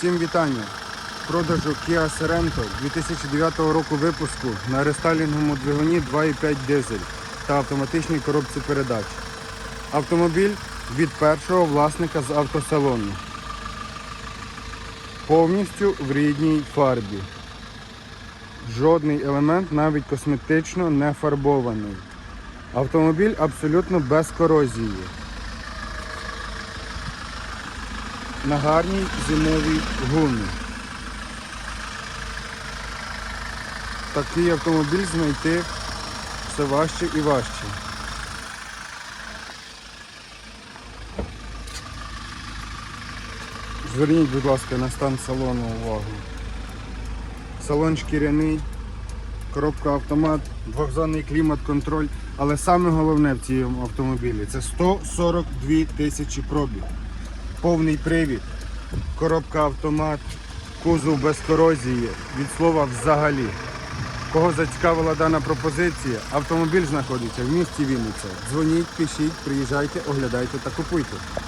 Всім вітання! Продажу Kia Sorento 2009 року випуску на рестайлінговому двигуні 2,5 дизель та автоматичній коробці передач. Автомобіль від першого власника з автосалону. Повністю в рідній фарбі. Жодний елемент навіть косметично не фарбований. Автомобіль абсолютно без корозії. На гарній зимовій гумі. Такий автомобіль знайти все важче і важче. Зверніть, будь ласка, на стан салону увагу. Салон шкіряний, коробка автомат, двохзонний клімат-контроль. Але саме головне в цьому автомобілі це 142 тисячі пробіг повний привід, коробка автомат, кузов без корозії, від слова взагалі. Кого зацікавила дана пропозиція, автомобіль знаходиться в місті Вінниця. Дзвоніть, пишіть, приїжджайте, оглядайте та купуйте.